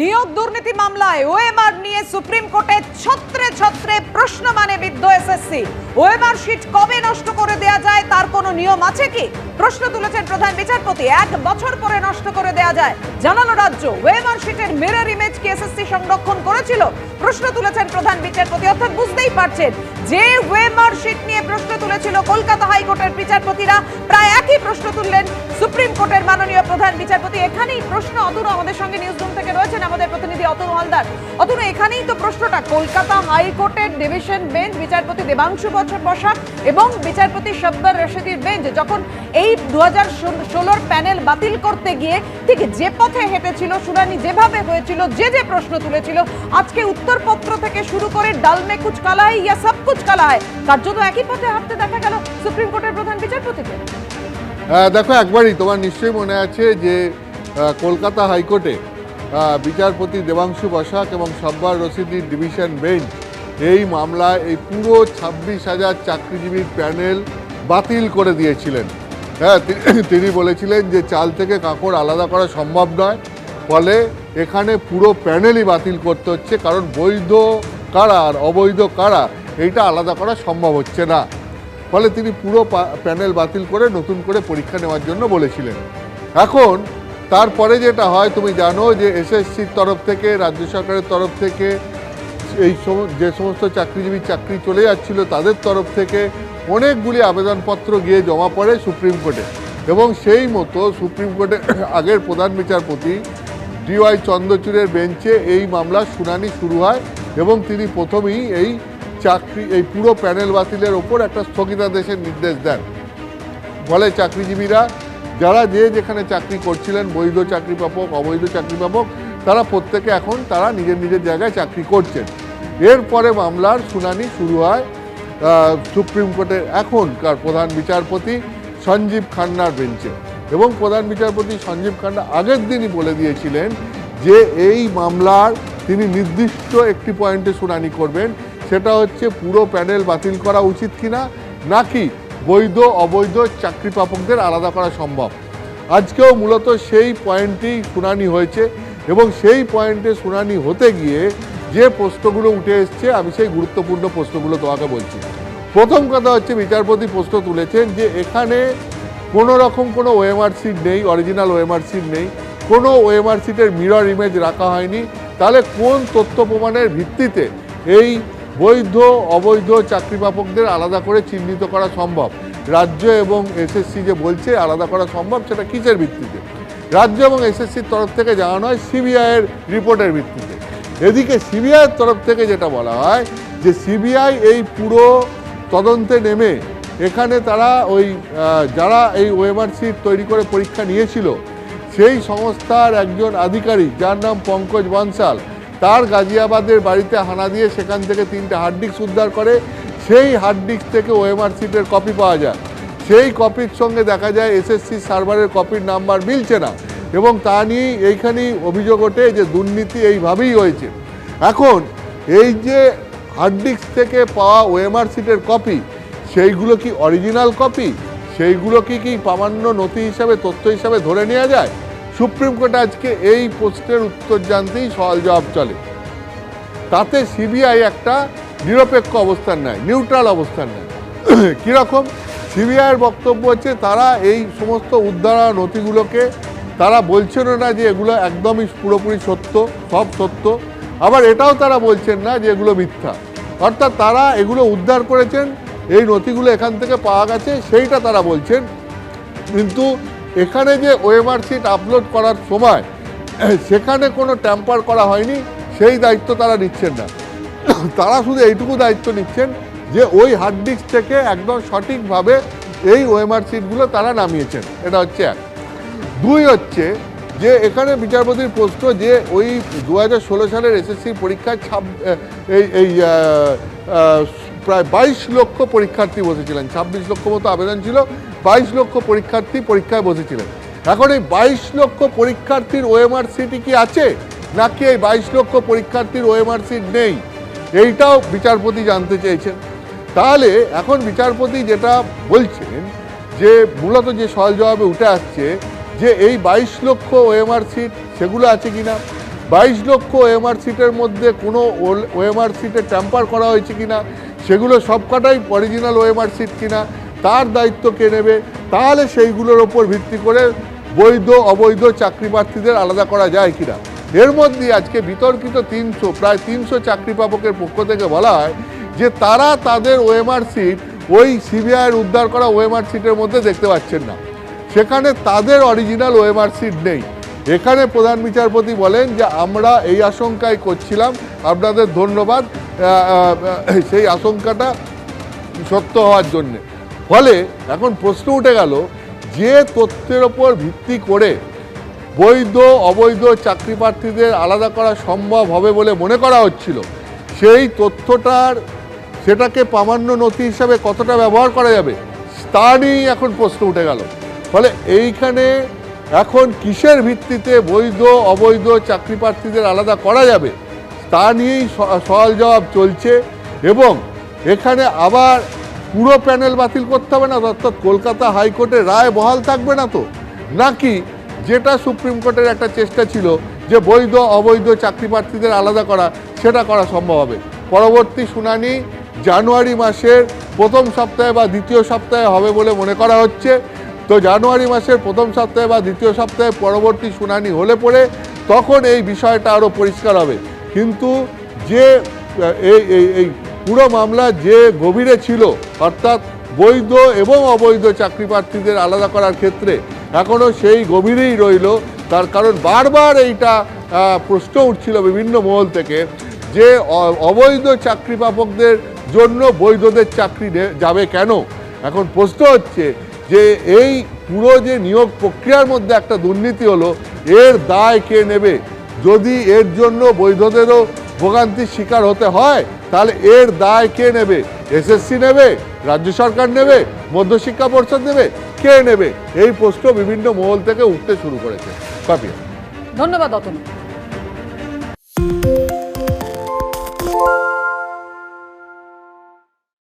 নিয়োগ দুর্নীতি মামলায় ওএমআর নিয়ে সুপ্রিম কোর্টে ছত্রে ছত্রে প্রশ্ন মানে বিদ্ধ এসএসসি। ওএমআর শিট কবে নষ্ট করে দেয়া যায়, তার কোনো নিয়ম আছে কি? প্রশ্ন তুলেছেন প্রধান বিচারপতি। এক বছর পরে নষ্ট করে দেয়া যায়। জানানো রাজ্য। ওএমআর শিটের মিরর ইমেজ কি এসএসসি সংরক্ষণ করেছিল? প্রশ্ন তুলেছেন প্রধান বিচারপতি। অর্থাৎ বুঝতেই পারছেন যে ওএমআর শিট নিয়ে প্রশ্ন তুলেছিল কলকাতা হাইকোর্টের বিচারপতিরা। প্রায় একই প্রশ্ন তুললেন সুপ্রিম কোর্টের মাননীয় প্রধান বিচারপতি। এখানেই প্রশ্ন অতনু আমাদের সঙ্গে নিউজ রুম থেকে রয়েছেন আমাদের প্রতিনিধি অতনু হালদার। অতনু, এখানেই তো প্রশ্নটা। কলকাতা হাইকোর্টের ডিভিশন বেঞ্চ বিচারপতি দেবাংশু বছর বসাক এবং বিচারপতি শব্বার রশিদির বেঞ্চ যখন এই দু হাজার ষোলোর প্যানেল বাতিল করতে গিয়ে ঠিক যে পথে হেঁটেছিল, শুনানি যেভাবে হয়েছিল, যে যে প্রশ্ন তুলেছিল, আজকে উত্তরপত্র থেকে শুরু করে ডালমে কুচ কালা ইয়া সব কুচ হয় কার্যত একই পথে হাঁটতে দেখা গেল সুপ্রিম কোর্টের প্রধান বিচারপতিকে। দেখো, একবারই তোমার নিশ্চয়ই মনে আছে যে কলকাতা হাইকোর্টে বিচারপতি দেবাংশু বসাক এবং সব্বার রশিদির ডিভিশন বেঞ্চ এই মামলায় এই পুরো ছাব্বিশ হাজার চাকরিজীবীর প্যানেল বাতিল করে দিয়েছিলেন। হ্যাঁ তিনি বলেছিলেন যে চাল থেকে কাঁকড় আলাদা করা সম্ভব নয়। ফলে এখানে পুরো প্যানেলই বাতিল করতে হচ্ছে, কারণ বৈধ কারা আর অবৈধ কারা, এইটা আলাদা করা সম্ভব হচ্ছে না। ফলে তিনি পুরো প্যানেল বাতিল করে নতুন করে পরীক্ষা নেওয়ার জন্য বলেছিলেন। এখন, তারপরে যেটা হয়, তুমি জানো যে এসএসসির তরফ থেকে, রাজ্য সরকারের তরফ থেকে, এই যে সমস্ত চাকরিজীবী চাকরি চলে যাচ্ছিল, তাদের তরফ থেকে অনেকগুলি আবেদনপত্র গিয়ে জমা পড়ে সুপ্রিম কোর্টে। এবং সেই মতো সুপ্রিম কোর্টে আগের প্রধান বিচারপতি ডিওয়াই চন্দ্রচূড়ের বেঞ্চে এই মামলার শুনানি শুরু হয় এবং তিনি প্রথমেই এই চাকরি, এই পুরো প্যানেল বাতিলের ওপর একটা স্থগিতাদেশের নির্দেশ দেন। ফলে চাকরিজীবীরা, যারা যে যেখানে চাকরি করছিলেন, বৈধ চাকরি পাবক, অবৈধ চাকরি পাবক, তারা প্রত্যেকে এখন তারা নিজের নিজের জায়গায় চাকরি করছেন। এরপরে মামলার শুনানি শুরু হয় সুপ্রিম কোর্টের এখনকার প্রধান বিচারপতি সঞ্জীব খান্নার বেঞ্চে। এবং প্রধান বিচারপতি সঞ্জীব খান্না আগের দিনই বলে দিয়েছিলেন যে এই মামলার তিনি নির্দিষ্ট একটি পয়েন্টে শুনানি করবেন, সেটা হচ্ছে পুরো প্যানেল বাতিল করা উচিত কিনা, নাকি বৈধ, অবৈধ চাকরি প্রাপকদের আলাদা করা সম্ভব। আজকেও মূলত সেই পয়েন্টেই শুনানি হয়েছে এবং সেই পয়েন্টে শুনানি হতে গিয়ে যে প্রশ্নগুলো উঠে এসছে, আমি সেই গুরুত্বপূর্ণ প্রশ্নগুলো তোমাকে বলছি। প্রথম কথা হচ্ছে, বিচারপতি প্রশ্ন তুলেছেন যে এখানে কোনো রকম কোনো ওএমআর সিট নেই অরিজিনাল ওএমআর সিট নেই। কোনো ওএমআর সিটের মিরর ইমেজ রাখা হয়নি। তাহলে কোন তথ্য প্রমাণের ভিত্তিতে এই বৈধ, অবৈধ চাকরি প্রাপকদের আলাদা করে চিহ্নিত করা সম্ভব? রাজ্য এবং এসএসসি যে বলছে, আলাদা করা সম্ভব, সেটা কিসের ভিত্তিতে? রাজ্য এবং এসএসসির তরফ থেকে জানানো হয় সিবিআইয়ের রিপোর্টের ভিত্তিতে। এদিকে সিবিআইয়ের তরফ থেকে যেটা বলা হয় যে সিবিআই এই পুরো তদন্তে নেমে এখানে তারা ওই যারা এই ওয়েমার সিট তৈরি করে পরীক্ষা নিয়েছিল, সেই সংস্থার একজন আধিকারিক, যার নাম পঙ্কজ বনসাল, তার গাজিয়াবাদের বাড়িতে হানা দিয়ে সেখান থেকে তিনটে হার্ড ডিস্ক উদ্ধার করে, সেই হার্ড ডিস্ক থেকে ওএমআর সিটের কপি পাওয়া যায়। সেই কপির সঙ্গে দেখা যায় এসএসসি সার্ভারের কপির নাম্বার মিলছে না। এবং তা নিয়েই এইখানেই অভিযোগ ওঠে যে দুর্নীতি এইভাবেই হয়েছে। এখন এই যে হার্ড ডিস্ক থেকে পাওয়া ওএমআর সিটের কপি সেইগুলো কি অরিজিনাল কপি সেইগুলো কি কি প্রামাণ্য নথি হিসাবে, তথ্য হিসাবে ধরে নেওয়া যায়? সুপ্রিম কোর্টে আজকে এই প্রশ্নের উত্তর জানতেই সওয়াল জবাব চলে। তাতে সিবিআই একটা নিরপেক্ষ অবস্থান নেয় নিউট্রাল অবস্থান নেয়। কীরকম? সিবিআইয়ের বক্তব্য হচ্ছে, তারা এই সমস্ত উদ্ধারা নথিগুলোকে তারা বলছেন না যে এগুলো একদমই পুরোপুরি সত্য, সব সত্য। আবার এটাও তারা বলছেন না যে এগুলো মিথ্যা। অর্থাৎ তারা এগুলো উদ্ধার করেছেন, এই নথিগুলো এখান থেকে পাওয়া গেছে, সেইটা তারা বলছেন। কিন্তু এখানে যে ওএমআর সিট আপলোড করার সময়, সেখানে কোনো ট্যাম্পার করা হয়নি, সেই দায়িত্ব তারা নিচ্ছেন না। তারা শুধু এইটুকু দায়িত্ব নিচ্ছেন যে ওই হার্ড ডিস্ক থেকে একদম সঠিকভাবে এই ওএমআর সিটগুলো তারা নামিয়েছেন। এটা হচ্ছে এক। দুই হচ্ছে যে এখানে বিচারপতির প্রশ্ন যে ওই দু হাজার ষোলো সালের এসএসসি পরীক্ষায় ছাব এই এই প্রায় বাইশ লক্ষ পরীক্ষার্থী বসেছিলেন। ছাব্বিশ লক্ষ মতো আবেদন ছিল, বাইশ লক্ষ পরীক্ষার্থী পরীক্ষায় বসেছিলেন। এখন এই বাইশ লক্ষ পরীক্ষার্থীর ওএমআর সিটি কি আছে? নাকি এই বাইশ লক্ষ পরীক্ষার্থীর ওএমআর সিট নেই? এইটাও বিচারপতি জানতে চেয়েছেন। তাহলে এখন বিচারপতি যেটা বলছেন, যে মূলত যে সওয়াল জবাবে উঠে আসছে যে এই বাইশ লক্ষ ওএমআর সিট সেগুলো আছে কিনা? বাইশ লক্ষ ওএমআর সিটের মধ্যে কোনো ওএমআর সিটে ট্যাম্পার করা হয়েছে কিনা? সেগুলো সবকটাই অরিজিনাল ওএমআর সিট কিনা? তার দায়িত্ব কে নেবে? তাহলে সেইগুলোর ওপর ভিত্তি করে বৈধ, অবৈধ চাকরি প্রার্থীদের আলাদা করা যায় কিনা? এর মধ্যে আজকে বিতর্কিত তিনশো, প্রায় তিনশো চাকরি প্রাপকের পক্ষ থেকে বলা হয় যে তারা তাদের ওএমআর সিট ওই সিবিআইয়ের উদ্ধার করা ওএমআর সিটের মধ্যে দেখতে পাচ্ছেন না। সেখানে তাদের অরিজিনাল ওএমআর সিট নেই। এখানে প্রধান বিচারপতি বলেন যে, আমরা এই আশঙ্কায় করছিলাম। আপনাদের ধন্যবাদ। সেই আশঙ্কাটা সত্য হওয়ার জন্যে। ফলে এখন প্রশ্ন উঠে গেল, যে তথ্যের ওপর ভিত্তি করে বৈধ, অবৈধ চাকরি প্রার্থীদের আলাদা করা সম্ভব হবে বলে মনে করা হচ্ছিল, সেই তথ্যটার সেটাকে প্রামাণ্য নথি হিসাবে কতটা ব্যবহার করা যাবে, তা নিয়েই এখন প্রশ্ন উঠে গেল। ফলে এইখানে এখন কিসের ভিত্তিতে বৈধ, অবৈধ চাকরি প্রার্থীদের আলাদা করা যাবে, তা নিয়েই সওয়াল জবাব চলছে এবং এখানে আবার পুরো প্যানেল বাতিল করতে হবে না, অর্থাৎ কলকাতা হাইকোর্টের রায় বহাল থাকবে না তো? নাকি যেটা সুপ্রিম কোর্টের একটা চেষ্টা ছিল যে বৈধ, অবৈধ চাকরি প্রার্থীদের আলাদা করা, সেটা করা সম্ভব হবে। পরবর্তী শুনানি জানুয়ারি মাসের প্রথম সপ্তাহে বা দ্বিতীয় সপ্তাহে হবে বলে মনে করা হচ্ছে। তো জানুয়ারি মাসের প্রথম সপ্তাহে বা দ্বিতীয় সপ্তাহে পরবর্তী শুনানি হলে পরে তখন এই বিষয়টা আরও পরিষ্কার হবে। কিন্তু যে, এই এই পুরো মামলা যে গভীরে ছিল, অর্থাৎ বৈধ এবং অবৈধ চাকরি প্রার্থীদের আলাদা করার ক্ষেত্রে এখনও সেই গভীরেই রইল। তার কারণ বারবার এইটা প্রশ্ন উঠছিল বিভিন্ন মহল থেকে যে অবৈধ চাকরি প্রাপকদের জন্য বৈধদের চাকরি যাবে কেন? এখন প্রশ্ন হচ্ছে যে এই পুরো যে নিয়োগ প্রক্রিয়ার মধ্যে একটা দুর্নীতি হলো, এর দায় কে নেবে? যদি এর জন্য বৈধদেরও ভোগান্তির শিকার হতে হয়, তাহলে এর দায় কে নেবে? এসএসসি নেবে? রাজ্য সরকার নেবে? মধ্যশিক্ষা পরিষদ নেবে? কে নেবে? এই প্রশ্ন বিভিন্ন মহল থেকে উঠতে শুরু করেছে। পাপিয়া। ধন্যবাদ, অতনু।